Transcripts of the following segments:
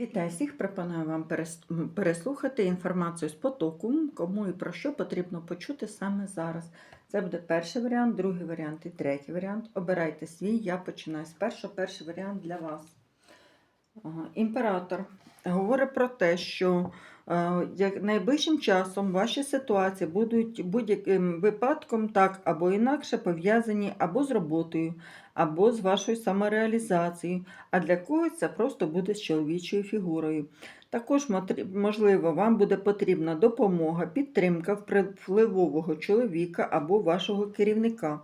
Вітаю всіх! Пропоную вам переслухати інформацію з потоку, кому і про що потрібно почути саме зараз. Це буде перший варіант, другий варіант і третій варіант. Обирайте свій, я починаю з першого. Перший варіант для вас. Імператор говорить про те, що е, як найближчим часом ваші ситуації будуть будь-яким випадком так або інакше пов'язані або з роботою, або з вашою самореалізацією, а для когось це просто буде з чоловічою фігурою. Також, можливо, вам буде потрібна допомога, підтримка впливового чоловіка або вашого керівника.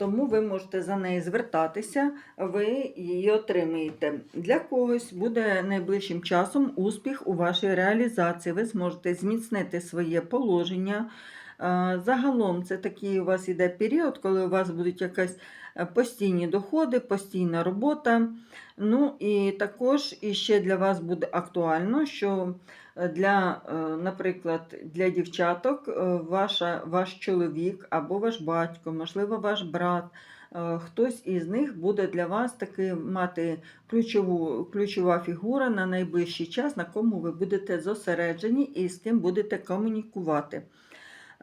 Тому ви можете за неї звертатися, ви її отримаєте. Для когось буде найближчим часом успіх у вашій реалізації. Ви зможете зміцнити своє положення. Е, Загалом це такий у вас іде період, коли у вас будуть якась е, постійні доходи, постійна робота. Ну і також іще для вас буде актуально, що для, е, наприклад, для дівчаток е, ваша, ваш чоловік або ваш батько, можливо, ваш брат. е, Хтось із них буде для вас таки мати ключову, ключова фігура на найближчий час, на кому ви будете зосереджені і з ким будете комунікувати.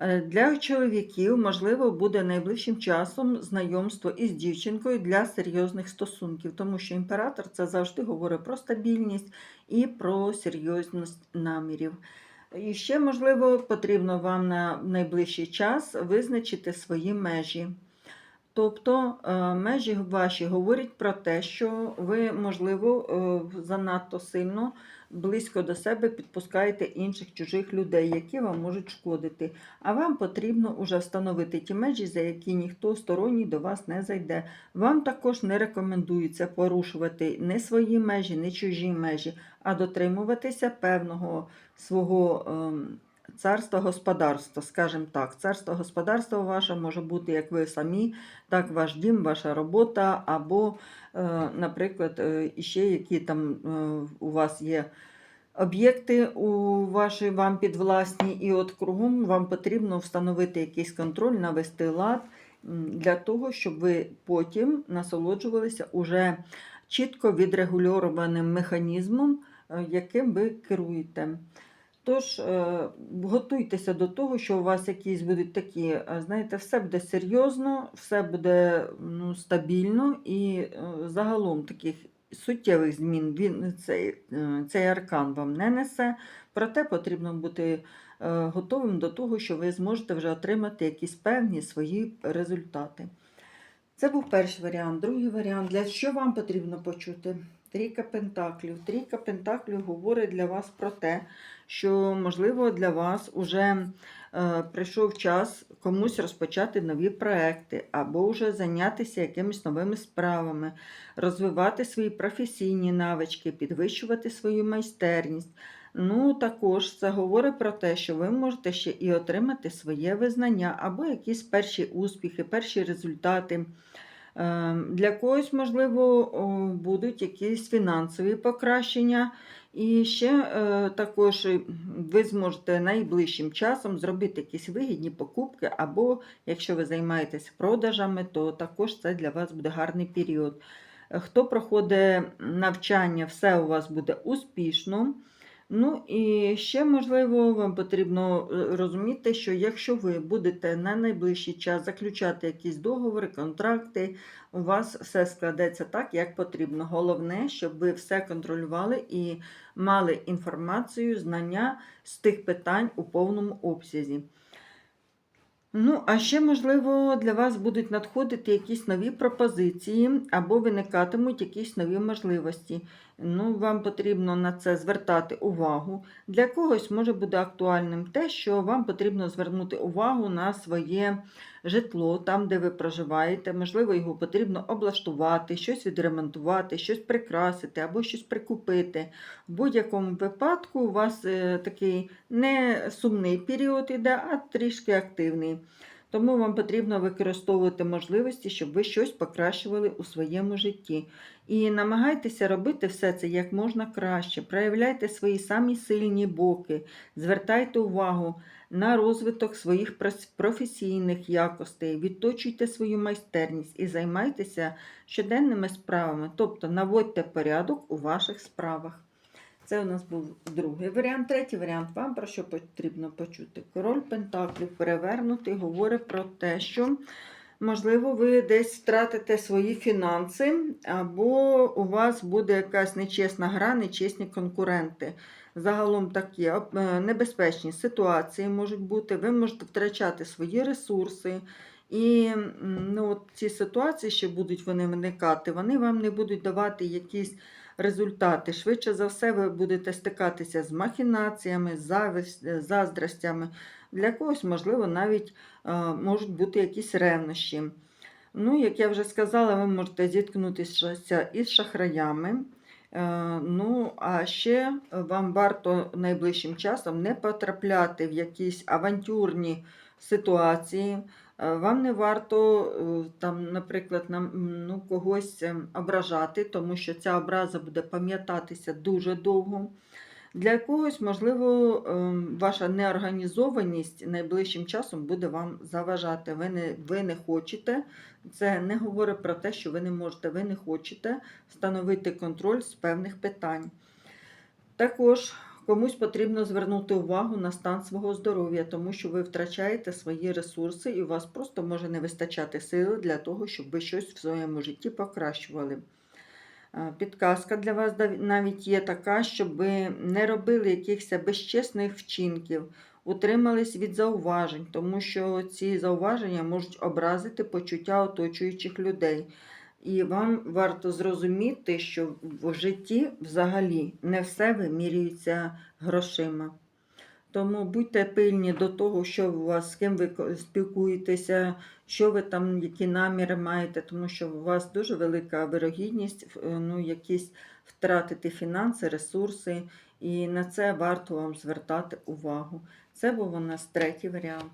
Е, Для чоловіків, можливо, буде найближчим часом знайомство із дівчинкою для серйозних стосунків, тому що імператор це завжди говорить про стабільність і про серйозність намірів. І ще, можливо, потрібно вам на найближчий час визначити свої межі. Тобто е, межі ваші говорять про те, що ви, можливо, е, занадто сильно близько до себе підпускаєте інших чужих людей, які вам можуть шкодити. А вам потрібно вже встановити ті межі, за які ніхто сторонній до вас не зайде. Вам також не рекомендується порушувати не свої межі, не чужі межі, а дотримуватися певного свого. Царство господарства, скажімо так, царство господарства ваше може бути як ви самі, так ваш дім, ваша робота, або, е, наприклад, е, іще які там е, у вас є об'єкти у ваші вам підвласні, і от кругом вам потрібно встановити якийсь контроль, навести лад для того, щоб ви потім насолоджувалися уже чітко відрегульованим механізмом, яким ви керуєте. Тож е, готуйтеся до того, що у вас якісь будуть такі, е, знаєте, все буде серйозно, все буде ну, стабільно і е, загалом таких суттєвих змін він, цей, цей аркан вам не несе. Проте потрібно бути готовим до того, що ви зможете вже отримати якісь певні свої результати. Це був перший варіант. Другий варіант. Для що вам потрібно почути? Трійка Пентаклів. Трійка Пентаклів говорить для вас про те, що, можливо, для вас вже е, прийшов час комусь розпочати нові проекти, або вже зайнятися якимись новими справами, розвивати свої професійні навички, підвищувати свою майстерність. Ну, також це говорить про те, що ви можете ще і отримати своє визнання, або якісь перші успіхи, перші результати. Е, Для когось, можливо, будуть якісь фінансові покращення. І ще е, також ви зможете найближчим часом зробити якісь вигідні покупки, або якщо ви займаєтесь продажами, то також це для вас буде гарний період. Е, Хто проходить навчання, все у вас буде успішно. Ну і ще, можливо, вам потрібно е, розуміти, що якщо ви будете на найближчий час заключати якісь договори, контракти, у вас все складеться так, як потрібно. Головне, щоб ви все контролювали і мали інформацію, знання з тих питань у повному обсязі. Ну, а ще, можливо, для вас будуть надходити якісь нові пропозиції або виникатимуть якісь нові можливості. Ну, вам потрібно на це звертати увагу. Для когось може бути актуальним те, що вам потрібно звернути увагу на своє житло, там, де ви проживаєте. Можливо, його потрібно облаштувати, щось відремонтувати, щось прикрасити або щось прикупити. В будь-якому випадку у вас е, такий не сумний період іде, а трішки активний. Тому вам потрібно використовувати можливості, щоб ви щось покращували у своєму житті. І намагайтеся робити все це як можна краще. Проявляйте свої самі сильні боки, звертайте увагу на розвиток своїх професійних якостей, відточуйте свою майстерність і займайтеся щоденними справами, тобто наводьте порядок у ваших справах. Це у нас був другий варіант. Третій варіант вам про що потрібно почути. Король Пентаклів перевернутий говорить про те, що можливо ви десь втратите свої фінанси, або у вас буде якась нечесна гра, нечесні конкуренти. Загалом такі е, небезпечні ситуації можуть бути. Ви можете втрачати свої ресурси. І ну, от ці ситуації, що будуть вони виникати, вони вам не будуть давати якісь результати. Швидше за все, ви будете стикатися з махінаціями, е, заздростями. Для когось, можливо, навіть е, можуть бути якісь ревнощі. Ну, як я вже сказала, ви можете зіткнутися із шахраями. Е, Ну, а ще вам варто найближчим часом не потрапляти в якісь авантюрні ситуації. Е, Вам не варто е, там, наприклад, ну, когось ем, ображати, тому що ця образа буде пам'ятатися дуже довго. Для когось, можливо, ем, ваша неорганізованість найближчим часом буде вам заважати. Ви не, ви не хочете. Це не говорить про те, що ви не можете, ви не хочете встановити контроль з певних питань. Також комусь потрібно звернути увагу на стан свого здоров'я, тому що ви втрачаєте свої ресурси і у вас просто може не вистачати сили для того, щоб ви щось в своєму житті покращували. Е, Підказка для вас навіть є така, щоб ви не робили якихось безчесних вчинків, утримались від зауважень, тому що ці зауваження можуть образити почуття оточуючих людей. І вам варто зрозуміти, що в житті взагалі не все вимірюється грошима. Тому будьте пильні до того, що у вас, з ким ви спілкуєтеся, що ви там, які наміри маєте, тому що у вас дуже велика вирогідність е, ну, якісь втратити фінанси, ресурси, і на це варто вам звертати увагу. Це був у нас третій варіант.